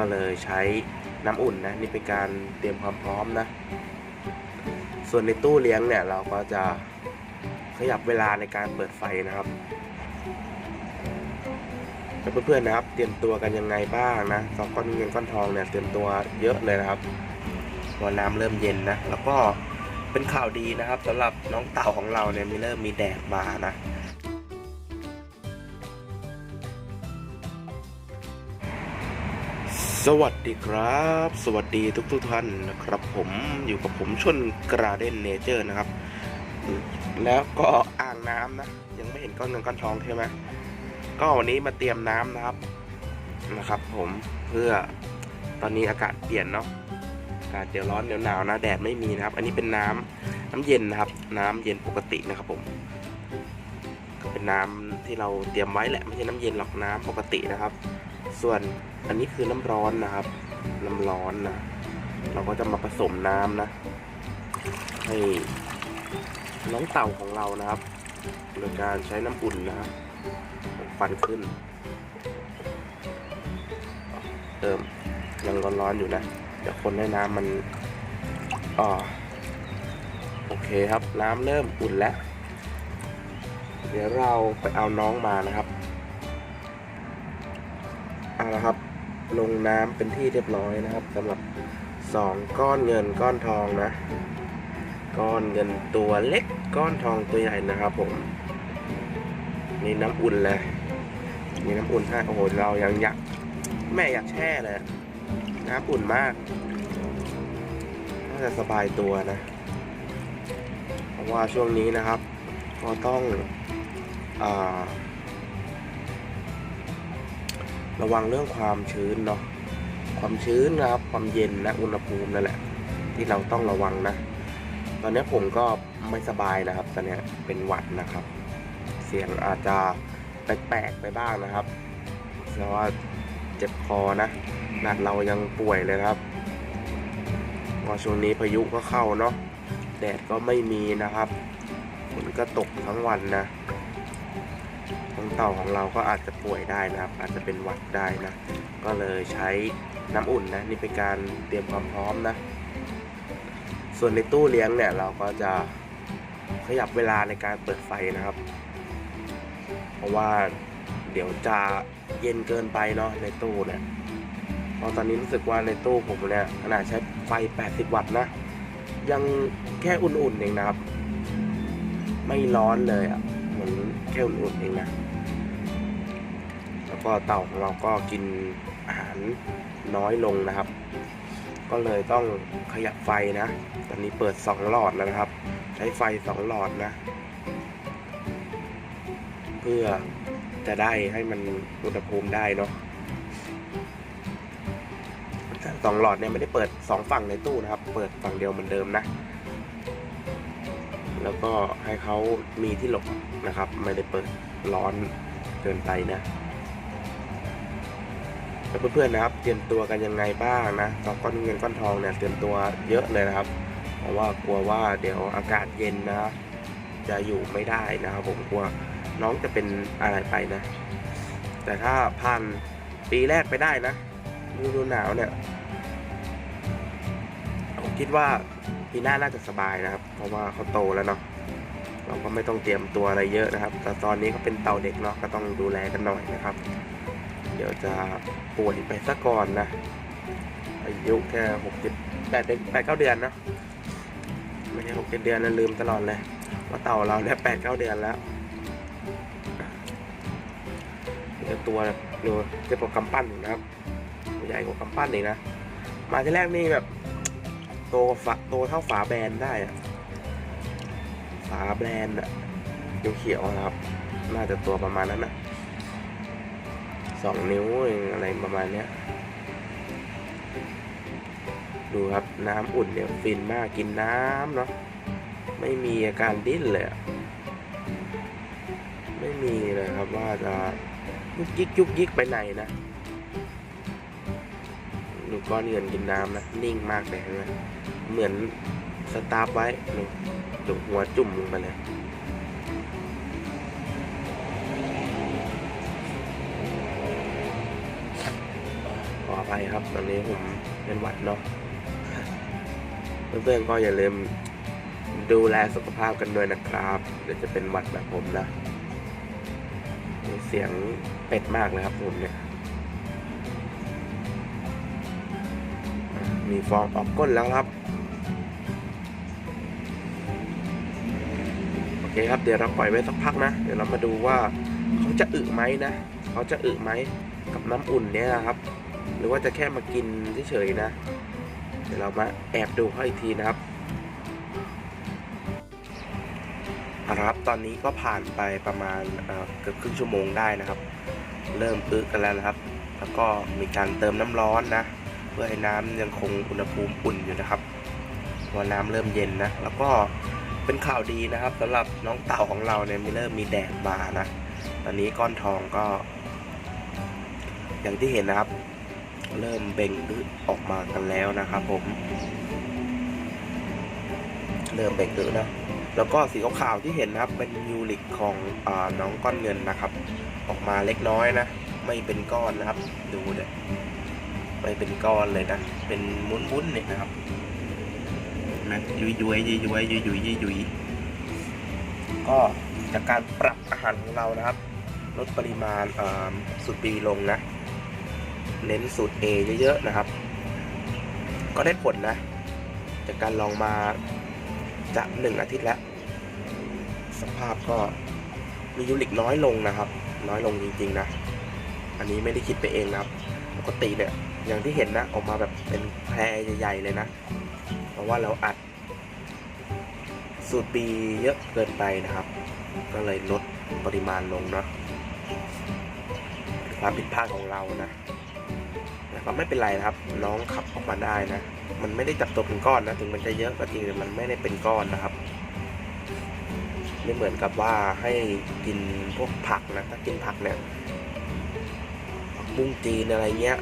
ก็เลยใช้น้ำอุ่นนะนี่เป็นการเตรียมความพร้อมนะ ส่วนในตู้เลี้ยงเนี่ยเราก็จะขยับเวลาในการเปิดไฟนะครับแล้วเพื่อนๆนะครับ เตรียมตัวกันยังไงบ้างนะสองก้อนเงินก้อนทองเนี่ยเตรียมตัวเยอะเลยนะครับเพอน้ำเริ่มเย็นนะแล้วก็เป็นข่าวดีนะครับสำหรับน้องเต่าของเราเนี่ยมีเริ่มมีแดดมานะ สวัสดีครับ สวัสดีทุกทุกท่านนะครับผมอยู่กับผมชนกราเดนเนเจอร์นะครับ แล้วก็อ่างน้ำนะ ยังไม่เห็นก้อนเงินก้อนทองใช่ไหมก็วันนี้มาเตรียมน้ำนะครับนะครับ ผมเพื่อตอนนี้อากาศเปลี่ยนเนาะอากาศเดี๋ยวร้อนเดี๋ยวหนาวนะแดดไม่มีนะครับ อันนี้เป็นน้ำน้ำเย็นนะครับ น้ำเย็นปกตินะครับผม ก็เป็นน้ำที่เราเตรียมไว้แหละไม่ใช่น้ำเย็นหรอกน้ำปกตินะครับ ส่วนอันนี้คือน้ำร้อนนะครับ น้ำร้อนนะ เราก็จะมาผสมน้ำนะ ให้น้องเต่าของเรานะครับโดยการใช้น้ำอุ่นนะครับฟันขึ้น เติมยังร้อนๆอยู่นะเดี๋ยวคนให้น้ำมันอ่อโอเคครับ น้ำเริ่มอุ่นแล้ว เดี๋ยวเราไปเอาน้องมานะครับ เอาละครับ ลงน้ำเป็นที่เรียบร้อยนะครับสำหรับสองก้อนเงินก้อนทองนะ ก้อนเงินตัวเล็กก้อนทองตัวใหญ่นะครับผมนี่น้ำอุ่นเลย มีน้ำอุ่นให้โอ้โหเรายังอยากแม่อยากแช่เลย น้ำอุ่นมากน่าจะสบายตัวนะ เพราะว่าช่วงนี้นะครับ ก็ต้องอ่า ระวังเรื่องความชื้นเนาะความชื้นนะครับความเย็นและอุณหภูมินั่นแหละ ที่เราต้องระวังนะ ตอนนี้ผมก็ไม่สบายนะครับ ตอนนี้เป็นหวัดนะครับ เสียงอาจจะแปลกๆไปบ้างนะครับเพราะว่าเจ็บคอนะขนาดเรายังป่วยเลยครับเพอช่วงนี้พายุก็เข้าเนาะแดดก็ไม่มีนะครับฝนก็ตกทั้งวันนะ ต่าของเราก็อาจจะป่วยได้นะครับ อาจจะเป็นหวัดได้นะ ก็เลยใช้น้ำอุ่นนะนี่เป็นการเตรียมความพร้อมนะ ส่วนในตู้เลี้ยงเนี่ยเราก็จะขยับเวลาในการเปิดไฟนะครับ เพราะว่าเดี๋ยวจะเย็นเกินไปเนาะในตู้เนี่ยเพราะตอนนี้รู้สึกว่าในตู้ผมเนี่ยขนาดใช้ไฟ 80 วัตต์นะ ยังแค่อุ่นๆเองนะครับ ไม่ร้อนเลยอะ่ะเหมือนแค่อุ่นๆเองนะ แล้วก็เต่าของเราก็กินอาหารน้อยลงนะครับ ก็เลยต้องขยับไฟนะ ตอนนี้เปิด 2 หลอดแล้วนะครับ ใช้ไฟ 2 หลอดนะ เพื่อจะได้ให้มันอุณหภูมิได้เนาะสองหลอดเนี่ยไม่ได้เปิดสองฝั่งในตู้นะครับ เปิดฝั่งเดียวเหมือนเดิมนะ แล้วก็ให้เขามีที่หลบนะครับ ไม่ได้เปิดร้อนเกินไปนะ แล้วเพื่อนๆนะครับ เตรียมตัวกันยังไงบ้างนะสองก้อนเงินก้อนทองเนี่ยเตรียมตัวเยอะเลยนะครับ เพราะว่ากลัวว่าเดี๋ยวอากาศเย็นนะ จะอยู่ไม่ได้นะครับ ผมกลัวน้องจะเป็นอะไรไปนะ แต่ถ้าผ่านปีแรกไปได้นะฤดูหนาวเนี่ยผมคิดว่าปีหน้าน่าจะสบายนะครับ เพราะว่าเขาโตแล้วเนาะเราก็ไม่ต้องเตรียมตัวอะไรเยอะนะครับ แต่ตอนนี้เขาเป็นเต่าเด็กเนาะก็ต้องดูแลกันหน่อยนะครับ ดี๋ยวจะป่วยไปซะก่อนนะ อายุแค่หกเจ็ดแปดเดือนแปดเก้าเดือนนะไม่ใช่หกเจ็ดเดือนนะลืมตลอดเลย ว่าเต่าเราเนี่ยแปดเก้าเดือนแล้วเดี๋ยวตัวดูจ็บกว่ากำปั้นอีกนะครับตัวใหญ่กว่ากำปั้นอีกนะ มาที่แรกนี่แบบโตฝาโตเท่าฝาแบรนด์ได้อะฝาแบรนด์อะเขียวๆนะครับ น่าจะตัวประมาณนั้นนะ สองนิ้วอะไรประมาณเนี้ยดูครับน้ำอุ่นเนี่ยฟินมากกินน้ำเนาะไม่มีอาการดิ้นเลยไม่มีเลยครับว่าจะยุกยิกยุกยิกไปไหนนะดูก้อนเงินกินน้ำนะนิ่งมากเลยนะเหมือนสตาร์ฟไว้ดูดูหัวจุ่มลงไปเลย ภัยครับ ตอนนี้ผมเป็นหวัดเนาะเพื่อนๆก็อย่าลืมดูแลสุขภาพกันด้วยนะครับ เดี๋ยวจะเป็นหวัดแบบผมนะมีเสียงเป็ดมากเลยครับผมเนี่ย มีฟองออกก้นแล้วครับ โอเคครับ เดี๋ยวเราปล่อยไว้สักพักนะ เดี๋ยวเรามาดูว่าเขาจะอึไหมนะ เขาจะอึไหมกับน้ำอุ่นเนี่ยนะครับ หรือว่าจะแค่มากินเฉยๆนะ เดี๋ยวเรามาแอบดูเขาอีกทีนะครับครับตอนนี้ก็ผ่านไปประมาณเกือบครึ่งชั่วโมงได้นะครับ เริ่มอึกันแล้วนะครับ แล้วก็มีการเติมน้ำร้อนนะ เพื่อให้น้ำยังคงอุณหภูมิอุ่นอยู่นะครับพอน้ำเริ่มเย็นนะ แล้วก็เป็นข่าวดีนะครับสำหรับน้องเต่าของเราเนี่ยมีเริ่มมีแดดมานะ ตอนนี้ก้อนทองก็ อย่างที่เห็นนะครับ เริ่มเบ่งอึออกมากันแล้วนะครับผม เริ่มเบ่งอึนะแล้วก็สีขาวๆที่เห็นนะครับเป็นยูริกของอน้องก้อนเงินนะครับ ออกมาเล็กน้อยนะ ไม่เป็นก้อนนะครับ ดูเลยไม่เป็นก้อนเลยนะ เป็นมุ้นๆเนี่ยนะครับนะยุยยุยยุยยุยยุยยุยยุยยุยก็จากการปรับอาหารของเรานะครับ ลดปริมาณสูตรบีลงนะ เน้นสูตร A เยอะๆนะครับ ก็ได้ผลนะ จากการลองมาจะหนึ่งอาทิตย์แล้ว สภาพก็มียูริกน้อยลงนะครับ น้อยลงจริงๆนะ อันนี้ไม่ได้คิดไปเองนะครับปกติเนี่ยอย่างที่เห็นนะออกมาแบบเป็นแพรใหญ่ๆเลยนะ เพราะว่าเราอัดสูตรบีเยอะเกินไปนะครับ ก็เลยลดปริมาณลงเนาะความผิดพลาดของเรานะ แต่ก็ไม่เป็นไรนะครับ น้องขับออกมาได้นะ มันไม่ได้จับตัวเป็นก้อนนะถึงมันจะเยอะก็จริงแต่มันไม่ได้เป็นก้อนนะครับไม่เหมือนกับว่าให้กินพวกผักนะถ้ากินผักเนี่ยผักบุ้งจีนอะไรเงี้ย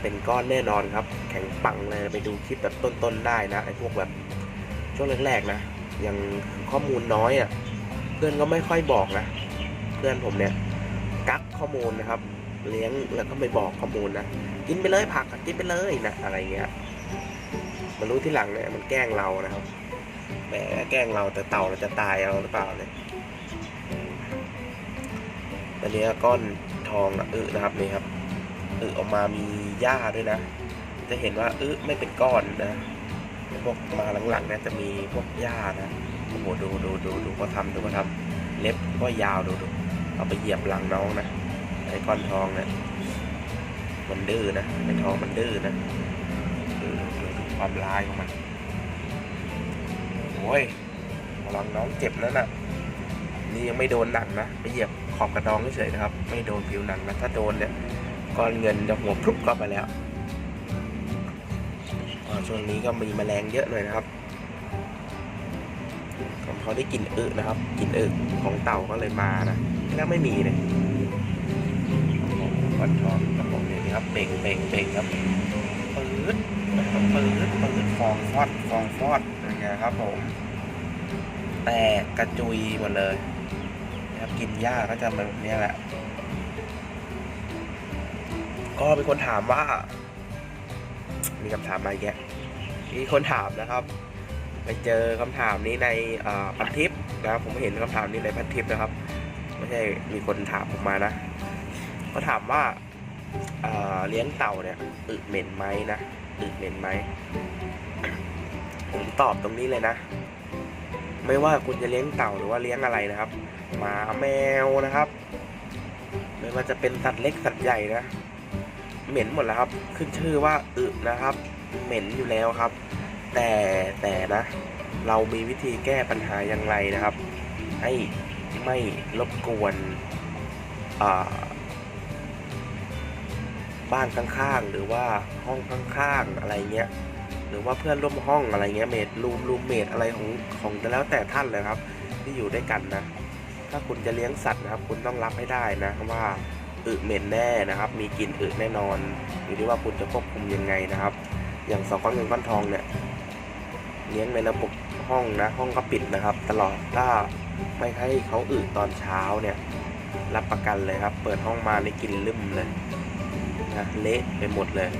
เป็นก้อนแน่นอนครับ แข็งปังเลยไปดูคลิปแบบต้นๆได้นะไอ้พวกแบบช่วงแรกๆนะยังข้อมูลน้อยอะ่ะเพื่อนก็ไม่ค่อยบอกนะ เพื่อนผมเนี่ยกักข้อมูลนะครับ เลี้ยงแล้วก็ไม่บอกข้อมูลนะกินไปเลยผักกินไปเลยนะอะไรเงี้ยมารู้ที่หลังเนี่ยมันแกล้งเรานะครับแหมแกล้งเราแต่เต่าเราจะตายเอาหรือเปล่าเนี่ยอันนี้ก้อนทองอะอึนะครับนี่ครับอึออกมามีหญ้าด้วยนะ จะเห็นว่าอึไม่เป็นก้อนนะพวกมาหลังๆเนี่ยจะมีพวกหญ้านะโอ้โหดูดูดูดูเขาทำดูเขาทำเล็บก็ยาวดูดูเอาไปเหยียบหลังน้องนะ ไอ้ก้อนทองเนี่ยมันดื้อนะไอทองมันดื้อนะดูดูดูดูความลายของมันโอ้ยระวังน้องเจ็บนั่นน่ะนี่ยังไม่โดนหนักนะไปเหยียบขอบกระดองเฉยๆนะครับ ไม่โดนผิวหนังนะถ้าโดนเนี่ยก้อนเงินจะหัวพรุบเข้าไปแล้วอ่าช่วงนี้ก็มีแมลงเยอะหน่อยนะครับเขาได้กลิ่นอึนะครับกลิ่นอึของเต่าก็เลยมานะแล้วไม่มีเลย ก้อนทองกระป๋องนี้ครับเบ่งเบ่งเบ่งครับปื๊ดปื๊ดปื๊ดฟองฟอดฟองฟอดอย่างเงี้ยครับผมแตกกระจุยหมดเลยนะครับกินหญ้าก็จะแบบนี้แหละ ก็มีคนถามว่า มีคำถามมาอีกแกะมีคนถามนะครับ ไปเจอคำถามนี้ในพันทิปนะครับผมเห็นคำถามนี้ในพันทิปนะครับ ไม่ใช่มีคนถามผมมานะ เขาถามว่าเเลี้ยงเต่าเนี่ยอึเหม็นไหมนะอึเหม็นไหมผมตอบตรงนี้เลยนะ ไม่ว่าคุณจะเลี้ยงเต่าหรือว่าเลี้ยงอะไรนะครับหมาแมวนะครับ ไม่ว่าจะเป็นสัตว์เล็กสัตว์ใหญ่นะเหม็นหมดแล้วครับ ขึ้นชื่อว่าอึนะครับ เหม็นอยู่แล้วครับ แต่แต่นะ เรามีวิธีแก้ปัญหาอย่างไรนะครับ ให้ไม่รบกวนอ่า บ้านข้างๆ หรือว่าห้องข้างๆ อะไรเงี้ย หรือว่าเพื่อนร่วมห้องอะไรเงี้ยเมดรูมรูมเมดอะไรของของแต่แล้วแต่ท่านเลยครับ ที่อยู่ด้วยกันนะ ถ้าคุณจะเลี้ยงสัตว์นะครับ คุณต้องรับให้ได้นะว่าอึเหม็นแน่นะครับ มีกลิ่นอึแน่นอน อยู่ที่ว่าคุณจะควบคุมยังไงนะครับ อย่างสองก้อนเงินก้อนทองเนี่ยเลี้ยงในระบบห้องนะห้องก็ปิดนะครับ ตลอดถ้าไม่ให้เขาอึตอนเช้าเนี่ย รับประกันเลยครับ เปิดห้องมาในกลิ่นลืมเลย นะเละไปหมดเลย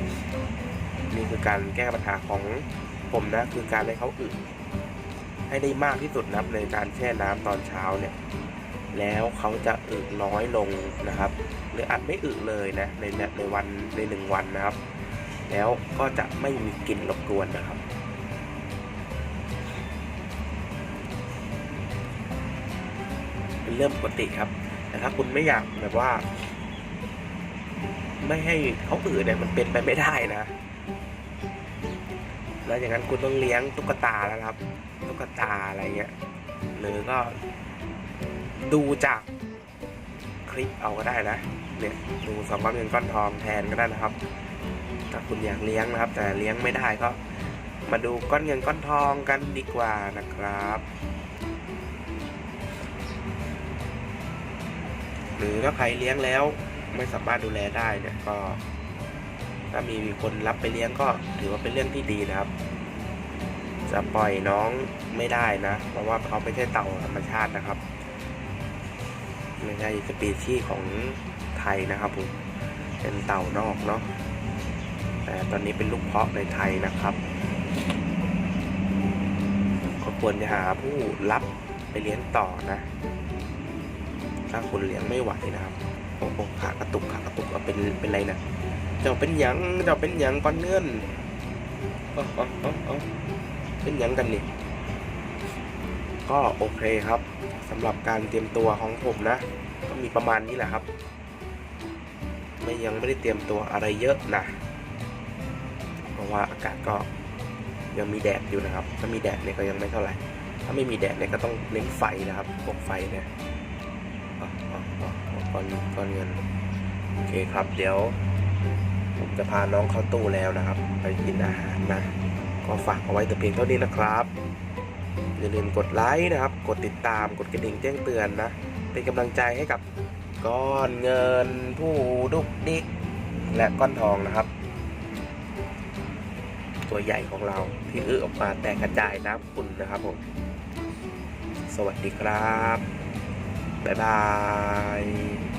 นี่คือการแก้ปัญหาของผมนะ คือการให้เขาอึให้ได้มากที่สุดนะครับในการแช่น้ำตอนเช้าเนี่ย แล้วเขาจะอึน้อยลงนะครับ หรืออาจไม่อึเลยนะในในวันในหนึ่งวันนะครับ แล้วก็จะไม่มีกลิ่นรบกวนนะครับเป็นเรื่องปกติครับ แต่ถ้าคุณไม่อยากแบบว่า ไม่ให้เขาอื่นเนี่ยมันเป็นไปไม่ได้นะ แล้วอย่างนั้นคุณต้องเลี้ยงตุ๊กตาแล้วครับ ตุ๊กตาอะไรเงี้ย หรือก็ดูจากคลิปเอาก็ได้นะ เนี่ยดูสองก้อนเงินก้อนทองแทนก็ได้นะครับ ถ้าคุณอยากเลี้ยงนะครับ แต่เลี้ยงไม่ได้ก็มาดูก้อนเงินก้อนทองกันดีกว่านะครับ หรือถ้าใครเลี้ยงแล้ว ไม่สามารถดูแลได้เนี่ยก็ ถ้ามีคนรับไปเลี้ยงก็ถือว่าเป็นเรื่องที่ดีนะครับ จะปล่อยน้องไม่ได้นะ เพราะว่าเขาไม่ใช่เต่าธรรมชาตินะครับไม่ใช่สปีชีส์ของไทยนะครับผมเป็นเต่านอกเนาะแต่ตอนนี้เป็นลูกเพาะในไทยนะครับก็ควรจะหาผู้รับไปเลี้ยงต่อนะ ถ้าคุณเลี้ยงไม่ไหวนะครับ อ้โหขากระตุกขากระตุกเอาเป็นเป็นไรนะเจ้าเป็นหยังเจ้าเป็นหยังก้อนเงื่อนเอ๋ออ๋ออ๋อเป็นหยังกันนี่ก็โอเคครับสำหรับการเตรียมตัวของผมนะ ก็มีประมาณนี้แหละครับ ไม่ยังไม่ได้เตรียมตัวอะไรเยอะนะเพราะว่าอากาศก็ยังมีแดดอยู่นะครับ ถ้ามีแดดเนี่ยก็ยังไม่เท่าไหร่ ถ้าไม่มีแดดเนี่ยก็ต้องเน้นไฟนะครับพวกไฟเนี่ย ก้อนก้อนเงินโอเคครับเดี๋ยวผมจะพาน้องเข้าตู้แล้วนะครับ ไปกินอาหารนะ ก็ฝากเอาไว้แต่เพียงเท่านี้นะครับอย่าลืมกดไลค์นะครับ กดติดตามกดกระดิ่งแจ้งเตือนนะ เป็นกำลังใจให้กับก้อนเงินผู้ดุกดิก และก้อนทองนะครับ ตัวใหญ่ของเราที่อื้อออกมาแตกกระจายน้ำขุ่นนะครับผมสวัสดีครับ บ๊ายบาย